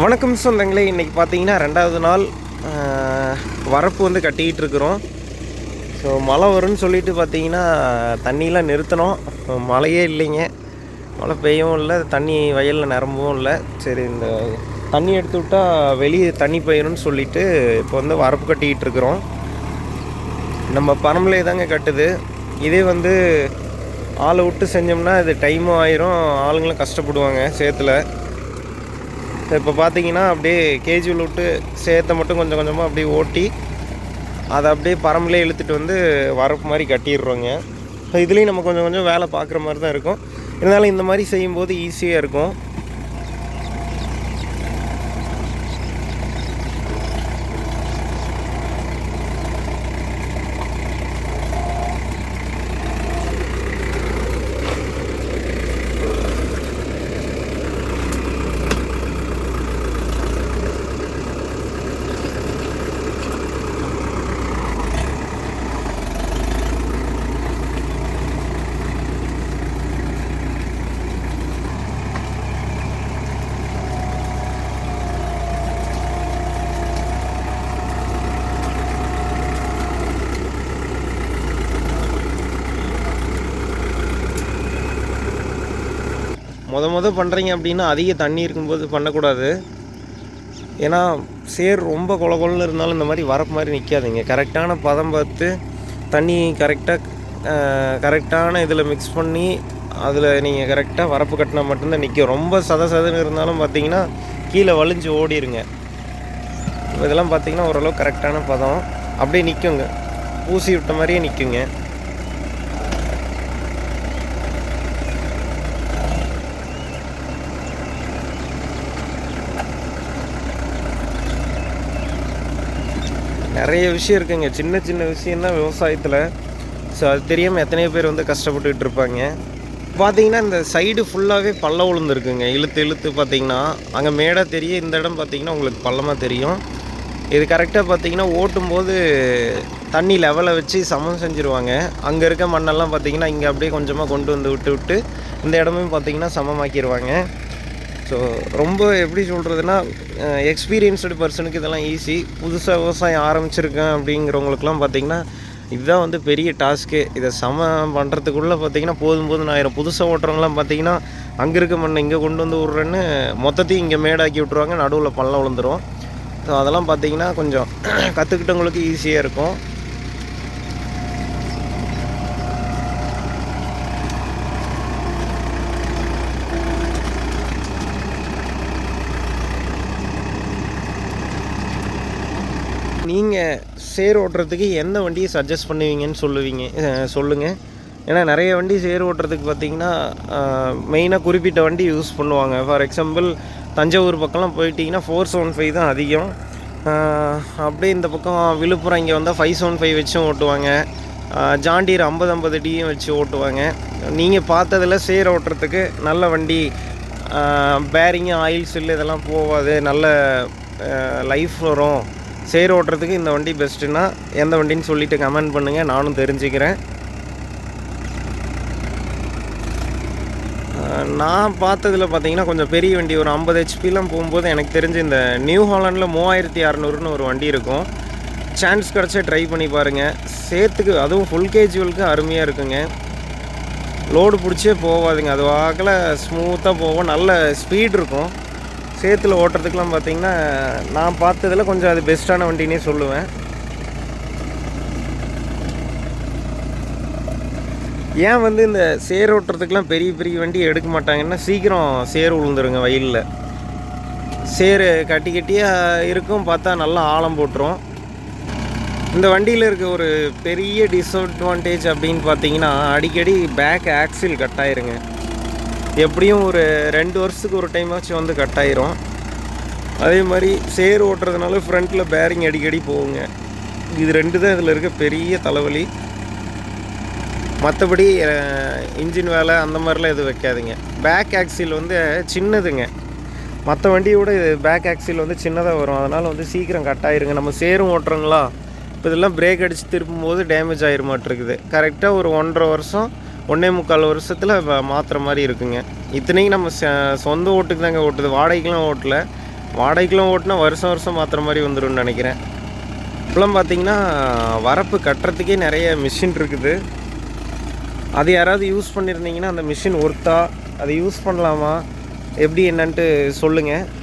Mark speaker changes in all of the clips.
Speaker 1: வணக்கம் சொந்தங்களே இன்றைக்கி பார்த்தீங்கன்னா ரெண்டாவது நாள் வரப்பு வந்து கட்டிக்கிட்டு இருக்கிறோம். ஸோ மழை வரும்னு சொல்லிட்டு பார்த்தீங்கன்னா தண்ணியெலாம் நிறுத்தினோம். மழையே இல்லைங்க. மழை பெய்யவும் இல்லை தண்ணி வயலில் நிரம்பவும் இல்லை. சரி இந்த தண்ணி எடுத்து விட்டால் வெளியே தண்ணி போயிடும்னு சொல்லிட்டு இப்போ வந்து வரப்பு கட்டிக்கிட்டு இருக்கிறோம். நம்ம பரம்பலே தாங்க கட்டுது. இதே வந்து ஆளை விட்டு செஞ்சோம்னா இது டைமும் ஆயிரும். ஆளுங்களும் கஷ்டப்படுவாங்க சேத்துல. இப்போ பார்த்தீங்கன்னா அப்படியே கேஜுவல் விட்டு சேர்த்த மட்டும் கொஞ்சம் கொஞ்சமாக அப்படியே ஓட்டி அதை அப்படியே பரம்பலே இழுத்துட்டு வந்து வரப்பு மாதிரி கட்டிடுறோங்க. ஸோ இதுலேயும் நம்ம கொஞ்சம் கொஞ்சம் வேலை பார்க்குற மாதிரி தான் இருக்கும். இருந்தாலும் இந்த மாதிரி செய்யும்போது ஈஸியாக இருக்கும். முத முத பண்ணுறீங்க அப்படின்னா அதிக தண்ணி இருக்கும்போது பண்ணக்கூடாது. ஏன்னா சேர் ரொம்ப கொல கொலன்னு இருந்தாலும் இந்த மாதிரி வரப்பு மாதிரி நிற்காதீங்க கரெக்டான பதம் பார்த்து தண்ணி கரெக்டாக கரெக்டான இதில் மிக்ஸ் பண்ணி அதில் நீங்கள் கரெக்டாக வரப்பு கட்டினா மட்டும்தான் நிற்கும் ரொம்ப சத சதன்னு இருந்தாலும் பார்த்தீங்கன்னா கீழே வலிஞ்சு ஓடிருங்க. இதெல்லாம் பார்த்தீங்கன்னா ஓரளவு கரெக்டான பதம். அப்படியே நிற்குங்க ஊசி விட்ட மாதிரியே நிற்குங்க நிறைய விஷயம் இருக்குங்க. சின்ன சின்ன விஷயம்னா விவசாயத்தில். ஸோ அது தெரியாமல் எத்தனையோ பேர் வந்து கஷ்டப்பட்டுக்கிட்டு இருப்பாங்க. பார்த்தீங்கன்னா இந்த சைடு ஃபுல்லாகவே பள்ளம் விழுந்துருக்குங்க இழுத்து இழுத்து பார்த்தீங்கன்னா அங்கே மேடாக தெரிய இந்த இடம் பார்த்தீங்கன்னா உங்களுக்கு பள்ளமாக தெரியும். இது கரெக்டாக பார்த்தீங்கன்னா ஓட்டும்போது தண்ணி லெவலை வச்சு சமம் செஞ்சுருவாங்க. அங்கே இருக்க மண்ணெல்லாம் பார்த்தீங்கன்னா இங்கே அப்படியே கொஞ்சமாக கொண்டு வந்து விட்டு விட்டு இந்த இடமும் பார்த்தீங்கன்னா சமமாக்கிடுவாங்க ஸோ ரொம்ப எப்படி சொல்கிறதுனா எக்ஸ்பீரியன்ஸ்டு பர்சனுக்கு இதெல்லாம் ஈஸி புதுசாக விவசாயம் ஆரம்பிச்சிருக்கேன் அப்படிங்கிறவங்களுக்குலாம் பார்த்திங்கன்னா இதுதான் வந்து பெரிய டாஸ்க்கு இதை சம பண்ணுறதுக்குள்ளே பார்த்தீங்கன்னா போதும் போதும் ஆயிரம். புதுசாக ஓட்டுறவங்களாம் பார்த்தீங்கன்னா அங்கே இருக்க மண்ணை இங்கே கொண்டு வந்து விட்றேன்னு மொத்தத்தையும் இங்கே மேடாக்கி விட்ருவாங்க நடுவில் பள்ளம் விழுந்துரும். ஸோ அதெல்லாம் பார்த்தீங்கன்னா கொஞ்சம் கற்றுக்கிட்டவங்களுக்கு ஈஸியாக இருக்கும். நீங்கள் சேர் ஓட்டுறதுக்கு எந்த வண்டியை சஜஸ்ட் பண்ணுவீங்கன்னு சொல்லுவீங்க? சொல்லுங்கள் ஏன்னா நிறைய வண்டி சேர் ஓட்டுறதுக்கு பார்த்தீங்கன்னா மெயினாக குறிப்பிட்ட வண்டி யூஸ் பண்ணுவாங்க. ஃபார் எக்ஸாம்பிள் தஞ்சாவூர் பக்கம்லாம் போயிட்டிங்கன்னா ஃபோர் செவன் ஃபைவ் தான் அதிகம். அப்படியே இந்த பக்கம் விழுப்புரம் இங்கே வந்தால் ஃபைவ் செவன் ஃபைவ் வச்சும் ஓட்டுவாங்க. அஹ் ஜாண்டீர் ஐம்பது ஐம்பது டியும் வச்சு ஓட்டுவாங்க. நீங்கள் பார்த்ததில் சேர் ஓட்டுறதுக்கு நல்ல வண்டி பேரிங்கு ஆயில் சில்லு இதெல்லாம் போகாது. நல்ல லைஃப் வரும். சேர் ஓட்டுறதுக்கு இந்த வண்டி பெஸ்ட்டுன்னா எந்த வண்டின்னு சொல்லிவிட்டு கமெண்ட் பண்ணுங்கள் நானும் தெரிஞ்சுக்கிறேன். நான் பார்த்ததில் பார்த்தீங்கன்னா கொஞ்சம் பெரிய வண்டி ஒரு ஐம்பது ஹெச்பிலாம் போகும்போது எனக்கு தெரிஞ்சு இந்த நியூ ஹாலண்டில் மூவாயிரத்தி அறநூறுன்னு ஒரு வண்டி இருக்கும். சான்ஸ் கிடச்சா ட்ரை பண்ணி பாருங்கள் சேர்த்துக்கு அதுவும் ஃபுல் கேஜுவலுக்கு அருமையாக இருக்குங்க. லோடு பிடிச்சே போகாதுங்க. அது வாக்கில் ஸ்மூத்தாக போகும். நல்ல ஸ்பீட் இருக்கும். சேத்துல ஓட்டுறதுக்கெலாம் பார்த்தீங்கன்னா நான் பார்த்ததில் கொஞ்சம் அது பெஸ்ட்டான வண்டினே சொல்லுவேன். ஏன் வந்து இந்த சேர் ஓட்டுறதுக்கெலாம் பெரிய பெரிய வண்டி எடுக்க மாட்டாங்கன்னா சீக்கிரம் சேர் விழுந்துருங்க வயலில். சேர் கட்டி கட்டியாக இருக்கும் பார்த்தா நல்லா ஆழம் போட்டுரும். இந்த வண்டியில் இருக்க ஒரு பெரிய டிஸ்அட்வான்டேஜ் அப்படின்னு பார்த்தீங்கன்னா அடிக்கடி பேக் ஆக்சில் கட் ஆயிருங்க. எப்படியும் ஒரு ரெண்டு வருஷத்துக்கு ஒரு டைமாச்சும் வந்து கட் ஆயிரும். அதே மாதிரி சேர் ஓட்டுறதுனால ஃப்ரண்ட்டில் பேரிங் அடிக்கடி போகுங்க. இது ரெண்டு தான் இதில் இருக்க பெரிய தலைவலி. மற்றபடி இன்ஜின் வேலை அந்த மாதிரிலாம் எதுவும் வைக்காதுங்க. பேக் ஆக்சில் வந்து சின்னதுங்க. மற்ற வண்டியோட இது பேக் ஆக்சில் வந்து சின்னதாக வரும். அதனால் வந்து சீக்கிரம் கட் ஆயிருங்க. நம்ம சேரும் ஓட்டுறோங்களா? இப்போ இதெல்லாம் பிரேக் அடித்து திருப்பும் போது டேமேஜ் ஆகிருமாட்டிருக்குது கரெக்டாக ஒரு ஒன்றரை வருஷம் ஒன்றே முக்கால் வருஷத்தில் மாற்றுற மாதிரி இருக்குங்க. இத்தனைக்கு நம்ம ச- சொந்த ஓட்டுக்கு தாங்க ஓட்டுது. வாடகைக்கெலாம் ஓட்டல. வாடகைக்கெலாம் ஓட்டினா வருஷம் வருஷம் மாற்றுற மாதிரி வந்துரும்னு நினைக்கிறேன். இப்போலாம் பார்த்தீங்கன்னா வரப்பு கட்டுறதுக்கே நிறைய மிஷின் இருக்குது. அது யாராவது யூஸ் பண்ணியிருந்தீங்கன்னா அந்த மிஷின் ஒர்த்தா அதை யூஸ் பண்ணலாமா? எப்படி என்னன்ட்டு சொல்லுங்கள்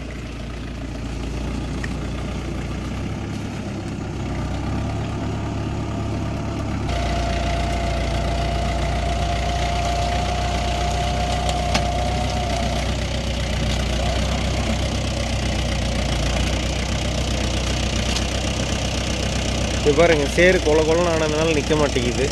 Speaker 1: இது பாருங்கள் சேரு கொல கொலன்னு ஆனதுனால நிற்க மாட்டேங்குது.